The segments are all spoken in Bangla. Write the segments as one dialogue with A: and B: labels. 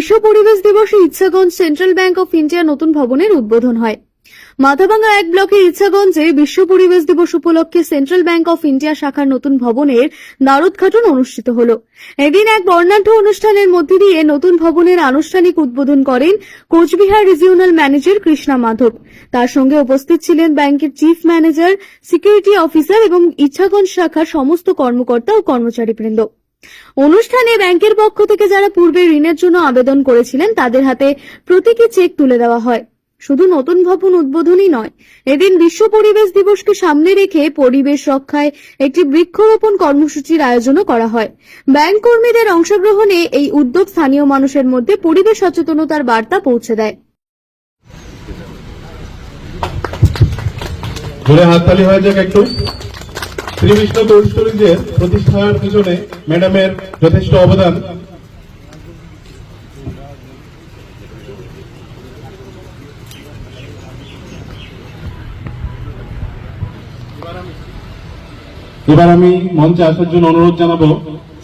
A: বিশ্ব পরিবেশ দিবসে Ichhaganj central bank of India নতুন ভবনের উদ্বোধন হয়। মাথাভাঙ্গা এক ব্লকের ইচ্ছাগঞ্জে বিশ্ব পরিবেশ দিবস উপলক্ষে সেন্ট্রাল ব্যাংক অফ ইন্ডিয়া শাখার নতুন ভবনের নারোদ্ঘাটন অনুষ্ঠিত হল। এদিন এক বর্ণাঢ্য অনুষ্ঠানের মধ্যে দিয়ে নতুন ভবনের আনুষ্ঠানিক উদ্বোধন করেন কোচবিহার রিজিওনাল ম্যানেজার কৃষ্ণা মাধব। তার সঙ্গে উপস্থিত ছিলেন ব্যাংকের চিফ ম্যানেজার, সিকিউরিটি অফিসার এবং ইচ্ছাগঞ্জ শাখার সমস্ত কর্মকর্তা ও কর্মচারীবৃন্দ। অনুষ্ঠানে ব্যাংকের পক্ষ থেকে যারা পূর্বে ঋণের জন্য আবেদন করেছিলেন, তাদের হাতে প্রতীকী চেক তুলে দেওয়া হয়। শুধু নতুন ভবন উদ্বোধনই নয়, এদিন বিশ্ব পরিবেশ দিবসকে সামনে রেখে পরিবেশ রক্ষায় একটি বৃক্ষরোপণ কর্মসূচির আয়োজনও করা হয়। ব্যাংক কর্মীদের অংশগ্রহণে এই উদ্যোগ স্থানীয় মানুষের মধ্যে পরিবেশ সচেতনতার বার্তা পৌঁছে দেয়।
B: হাততালি হয়ে যাক একটু। শ্রীকৃষ্ণ কোল্ড স্টোরেজের প্রতিষ্ঠার পিছনে ম্যাডামের যথেষ্ট অবদান। এবার আমি মঞ্চে আসার জন্য অনুরোধ জানাব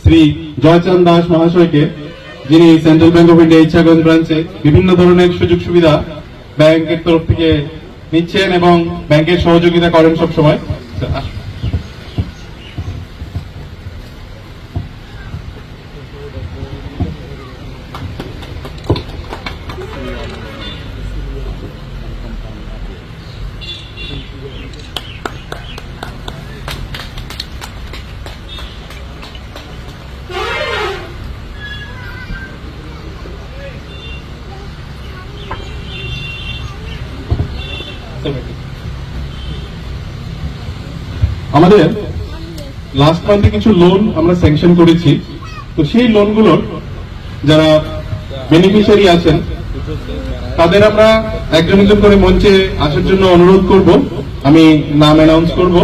B: শ্রী জয়চাঁদ দাস মহাশয়কে, যিনি central bank of India Ichhaganj ব্রাঞ্চে বিভিন্ন ধরনের সুযোগ সুবিধা ব্যাংকের তরফ থেকে নিচ্ছেন এবং ব্যাংকের সহযোগিতা করেন সব সময় আমাদের লাস্ট মান্থে কিছু লোন আমরা স্যাংশন করেছি। তো সেই লোনগুলোর যারা বেনিফিশিয়ারি আছেন, তাদের আমরা একজন একজন করে মঞ্চে আসার জন্য অনুরোধ করব। আমি নাম অ্যানাউন্স করব।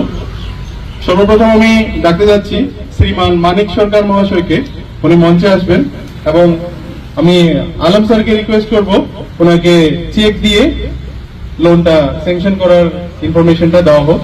B: সর্বপ্রথম আমি ডাকতে যাচ্ছি শ্রীমান মানিক সরকার মহাশয়কে। উনি মঞ্চে আসবেন এবং আমি আলম স্যারকে রিকোয়েস্ট করব ওনাকে চেক দিয়ে লোনটা স্যাংশন করার ইনফরমেশনটা দেওয়া হোক।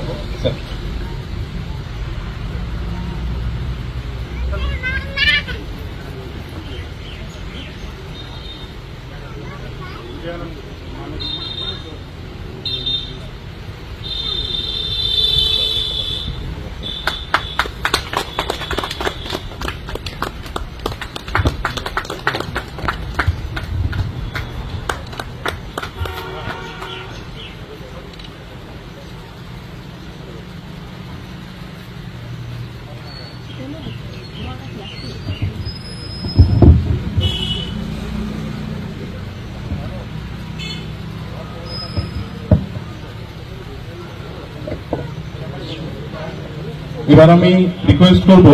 B: এবার আমি রিকোয়েস্ট করব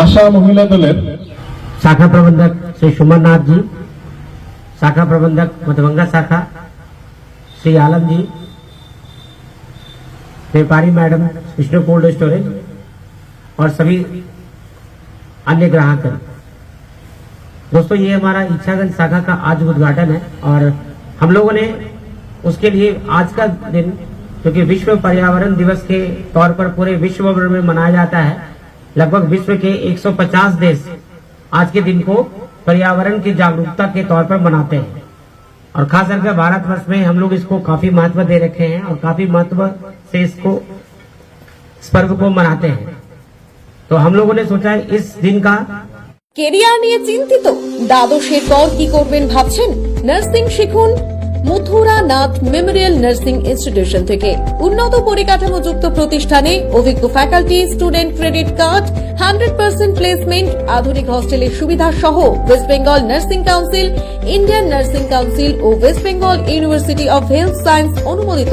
B: আশা মহিলা দলের
C: शाखा प्रबंधक श्री सुमन नाथ जी शाखा प्रबंधक मधुबंगा शाखा श्री आलम जी व्यापारी मैडम विष्णु कोल्ड स्टोरेज और सभी अन्य ग्राहक हैं। दोस्तों, ये हमारा इच्छागंज शाखा का आज उद्घाटन है और हम लोगों ने उसके लिए आज का दिन, क्योंकि विश्व पर्यावरण दिवस के तौर पर पूरे विश्व भर में मनाया जाता है, लगभग विश्व के 150 देश आज के दिन को पर्यावरण की जागरूकता के तौर पर मनाते हैं और खास करके भारतवर्ष में हम लोग इसको काफ़ी महत्व दे रखे हैं और काफ़ी महत्व से इसको, इस पर्व को मनाते हैं तो हम लोगों ने सोचा है इस दिन का
D: কেরিয়ার নিয়ে চিন্তিত দ্বাদশের পর কি করবেন ভাবছেন নার্সিং শিখুন Mathura Nath memorial nursing institution থেকে উন্নত পরিকাঠামোযুক্ত প্রতিষ্ঠানে অভিজ্ঞ faculty student credit card hundred percent placement আধুনিক হস্টেলের সুবিধা সহ West Bengal nursing council Indian nursing council O West Bengal university of health science অনুমোদিত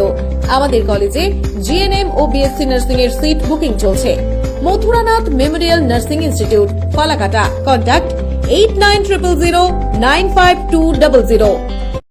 D: আমাদের কলেজে জিএনএম ও বিএসসি নার্সিং এর সিট বুকিং চলছে Mathuranath Memorial Nursing Institute, Falakata. Contact 8900 95200.